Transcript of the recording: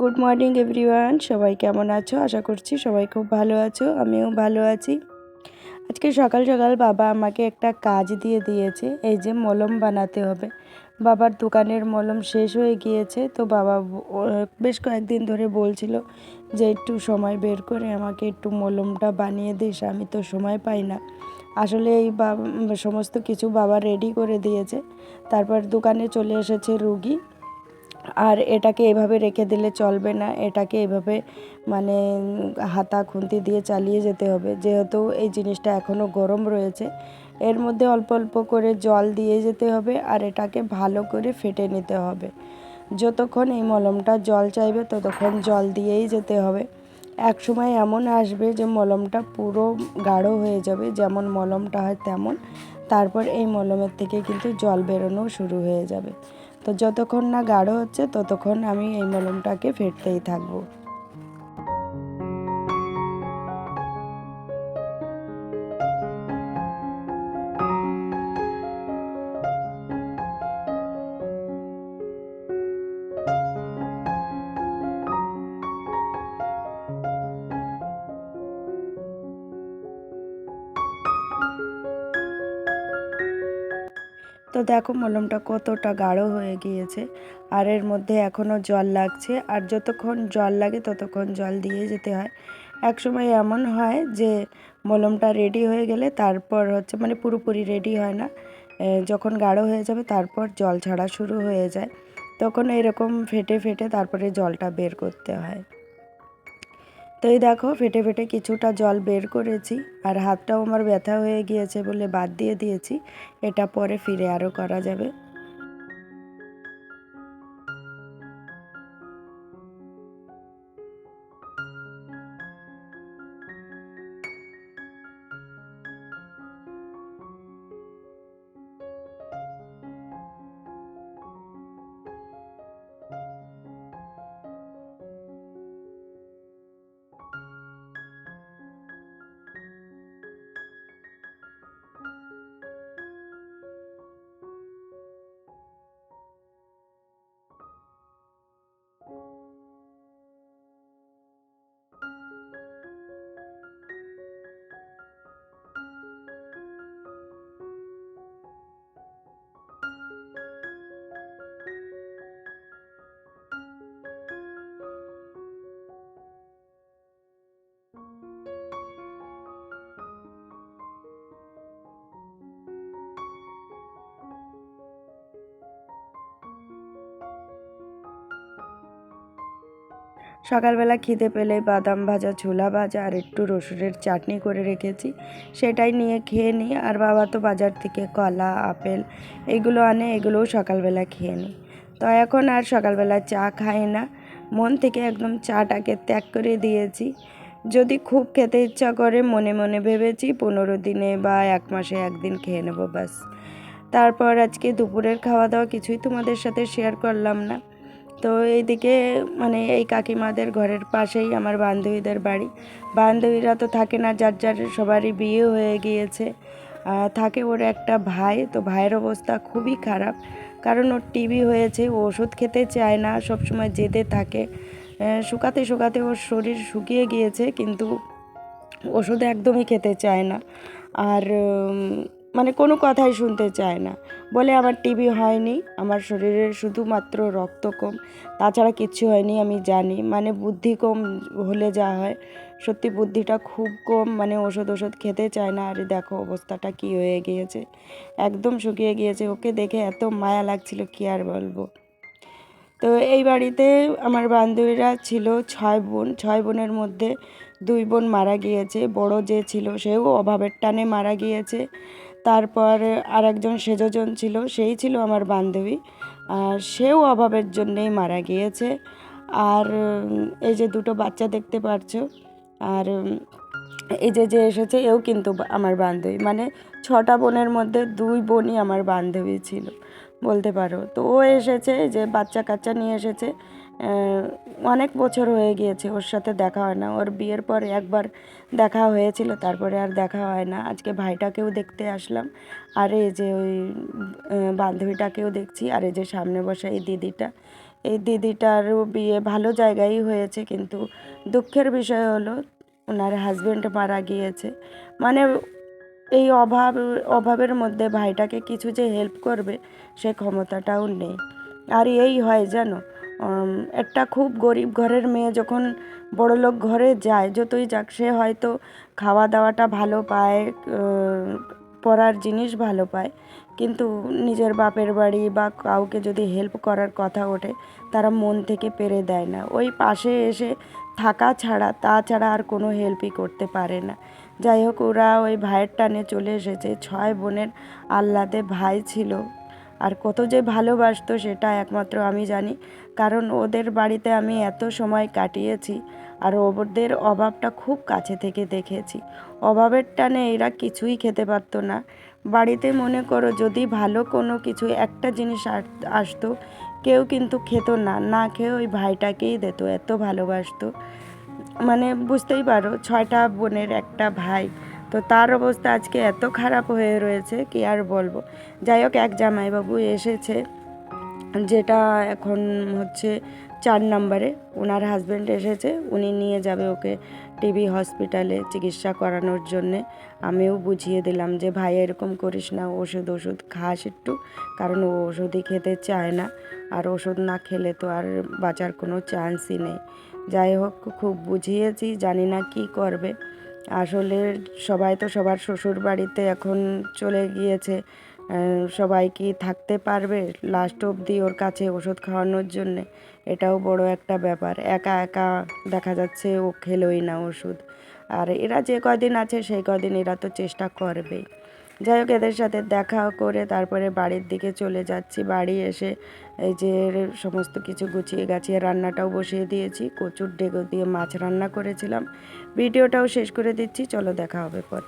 Good morning everyone সবাই কেমন আছো? আশা করছি সবাই খুব ভালো আছো, আমিও ভালো আছি। আজকে সকাল সকাল বাবা আমাকে একটা কাজ দিয়ে দিয়েছে, এই যে মলম বানাতে হবে। বাবার দোকানের মলম শেষ হয়ে গিয়েছে, তো বাবা বেশ কয়েকদিন ধরে বলছিল যে একটু সময় বের করে আমাকে একটু মলমটা বানিয়ে দিস, আমি তো সময় পাই না। আসলে এই সমস্ত কিছু বাবা রেডি করে দিয়েছে। তারপর দোকানে চলে এসেছে রুগী। আর এটাকে এভাবে রেখে দিলে চলবে না। এটাকে এভাবে মানে হাতা খুন্তি দিয়ে চালিয়ে যেতে হবে। যেহেতু এই জিনিসটা এখনও গরম রয়েছে, এর মধ্যে অল্প অল্প করে জল দিয়ে যেতে হবে আর এটাকে ভালো করে ফেটে নিতে হবে। যতক্ষণ এই মলমটা জল চাইবে ততক্ষণ জল দিয়েই যেতে হবে। এক সময় এমন আসবে যে মলমটা পুরো গাঢ় হয়ে যাবে, যেমন মলমটা হয় তেমন। তারপর এই মলমের থেকে কিন্তু জল বেরোনো শুরু হয়ে যাবে। তো যতক্ষণ না গাঢ় হচ্ছে ততক্ষণ আমি এই মলমটাকে ফেটতেই থাকব। তো দেখো মলমটা কতটা গাঢ় হয়ে গিয়েছে। আর এর মধ্যে এখনও জল লাগছে। আর যতক্ষণ জল লাগে ততক্ষণ জল দিয়ে যেতে হয়। এক সময় এমন হয় যে মলমটা রেডি হয়ে গেলে তারপর হচ্ছে মানে পুরোপুরি রেডি হয় না। যখন গাঢ় হয়ে যাবে তারপর জল ছাড়া শুরু হয়ে যায়। তখন এরকম ফেটে ফেটে তারপরে জলটা বের করতে হয়। তো এই দেখো ফেটে ফেটে কিছুটা জল বের করেছি আর হাতটাও আমার ব্যথা হয়ে গিয়েছে বলে বাদ দিয়ে দিয়েছি। এটা পরে ফিরে আরও করা যাবে। সকালবেলা খিদে পেলে বাদাম ভাজা, ছোলা ভাজা আর একটু রসুনের চাটনি করে রেখেছি। সেটাই নিয়ে খেয়ে নিই। আর বাবা তো বাজার থেকে কলা, আপেল এগুলো আনে, এগুলোও সকালবেলা খেয়ে নিই। তো এখন আর সকালবেলা চা খাই না। মন থেকে একদম চাটাকে ত্যাগ করে দিয়েছি। যদি খুব খেতে ইচ্ছা করে, মনে মনে ভেবেছি পনেরো দিনে বা এক মাসে একদিন খেয়ে নেব, ব্যাস। তারপর আজকে দুপুরের খাওয়া দাওয়া কিছুই তোমাদের সাথে শেয়ার করলাম না। তো এইদিকে মানে এই কাকিমাদের ঘরের পাশেই আমার বান্ধবীদের বাড়ি। বান্ধবীরা তো থাকে না, যার যার সবারই বিয়ে হয়ে গিয়েছে। থাকে ওর একটা ভাই, তো ভাইয়ের অবস্থা খুবই খারাপ। কারণ ওর টিবি হয়েছে, ও ওষুধ খেতে চায় না, সবসময় জেদে থাকে। শুকাতে শুকাতে ওর শরীর শুকিয়ে গিয়েছে, কিন্তু ওষুধ একদমই খেতে চায় না। আর মানে কোনো কথাই শুনতে চায় না। বলে আমার টিবি হয়নি, আমার শরীরে শুধুমাত্র রক্ত কম। তাছাড়া কিচ্ছু হয়নি, আমি জানি। মানে বুদ্ধি কম হলে যা হয়। সত্যি বুদ্ধিটা খুব কম মানে ওষুধ ওষুধ খেতে চায় না। আরে দেখো অবস্থাটা কি হয়ে গিয়েছে। একদম শুকিয়ে গিয়েছে। ওকে দেখে এত মায়া লাগছিল, কি আর বলব? তো এই বাড়িতে আমার বান্ধবীরা ছিল ছয় বোন। ছয় বোনের মধ্যে দুই বোন মারা গিয়েছে। বড় যে ছিল, সেও অভাবের টানে মারা গিয়েছে। তারপর আর একজন সেজজন ছিল, সেই ছিল আমার বান্ধবী। আর সেও অভাবের জন্যেই মারা গিয়েছে। আর এই যে দুটো বাচ্চা দেখতে পারছ, আর এই যে যে এসেছে, এও কিন্তু আমার বান্ধবী। মানে ছটা বোনের মধ্যে দুই বোনই আমার বান্ধবী ছিল, বলতে পারো। তো ও এসেছে যে বাচ্চা কাচ্চা নিয়ে এসেছে। অনেক বছর হয়ে গিয়েছে, ওর সাথে দেখা হয় না। ওর বিয়ের পর একবার দেখা হয়েছিল, তারপরে আর দেখা হয় না। আজকে ভাইটাকেও দেখতে আসলাম। আর এই যে ওই বান্ধবীটাকেও দেখছি। আর এই যে সামনে বসা এই দিদিটা। এই দিদিটারও বিয়ে ভালো জায়গায় হয়েছে, কিন্তু দুঃখের বিষয় হলো, ওনার হাজব্যান্ড মারা গিয়েছে। মানে এই অভাব, অভাবের মধ্যে ভাইটাকে কিছু যে হেল্প করবে, সে ক্ষমতাটাও নেই। আর এই হয় জানো একটা খুব গরিব ঘরের মেয়ে যখন বড়লোক ঘরে যায়, যতই যাক, সে হয়তো খাওয়া দাওয়াটা ভালো পায় পড়ার জিনিস ভালো পায়, কিন্তু নিজের বাপের বাড়ি বা কাউকে যদি হেল্প করার কথা ওঠে, তারা মন থেকে পেরে দেয় না। ওই পাশে এসে থাকা ছাড়া তাছাড়া আর কোনো হেল্পই করতে পারে না। যাই হোক, ওরা ওই ভাইয়ের টানে চলে এসেছে। ছয় বোনের আহ্লাদে ভাই ছিল। আর কত যে ভালোবাসতো সেটা একমাত্র আমি জানি। কারণ ওদের বাড়িতে আমি এত সময় কাটিয়েছি আর ওদের অভাবটা খুব কাছে থেকে দেখেছি। অভাবের টানে এরা কিছুই খেতে পারতো না। বাড়িতে মনে করো যদি ভালো কোনো কিছু একটা জিনিস আসতো, কেউ কিন্তু খেত না। না খেয়ে ওই ভাইটাকেই দিত, এত ভালোবাসতো। মানে বুঝতেই পারো, ছয়টা বোনের একটা ভাই। তো তার অবস্থা আজকে এত খারাপ হয়ে রয়েছে, কি আর বলব? যাই হোক, এক জামাইবাবু এসেছে, যেটা এখন হচ্ছে চার নম্বরে। ওনার হাজব্যান্ড এসেছে, উনি নিয়ে যাবে ওকে টিবি হসপিটালে চিকিৎসা করানোর জন্যে। আমিও বুঝিয়ে দিলাম যে, ভাই, এরকম করিস না, ওষুধ ওষুধ খাস একটু, কারণ ও ওষুধই খেতে চায় না। আর ওষুধ না খেলে তো আর বাঁচার কোনো চান্সই নেই। যাই হোক, খুব বুঝিয়েছি, জানি না কি করবে। আসলে সবাই তো সবার শ্বশুর বাড়িতে এখন চলে গিয়েছে সবাই কি থাকতে পারবে লাস্ট অবধি ওর কাছে ওষুধ খাওয়ানোর জন্যে? এটাও বড় একটা ব্যাপার। একা একা দেখা যাচ্ছে ও খেলোই না ওষুধ। আর এরা যে কদিন আছে সেই কদিন এরা তো চেষ্টা করবেই। যাই হোক, এদের সাথে দেখা করে তারপরে বাড়ির দিকে চলে যাচ্ছি। বাড়ি এসে এই যে সমস্ত কিছু গুছিয়ে গাছিয়ে রান্নাটাও বসিয়ে দিয়েছি। কচুর ডেগো দিয়ে মাছ রান্না করেছিলাম। ভিডিওটাও শেষ করে দিচ্ছি। চলো দেখা হবে পর।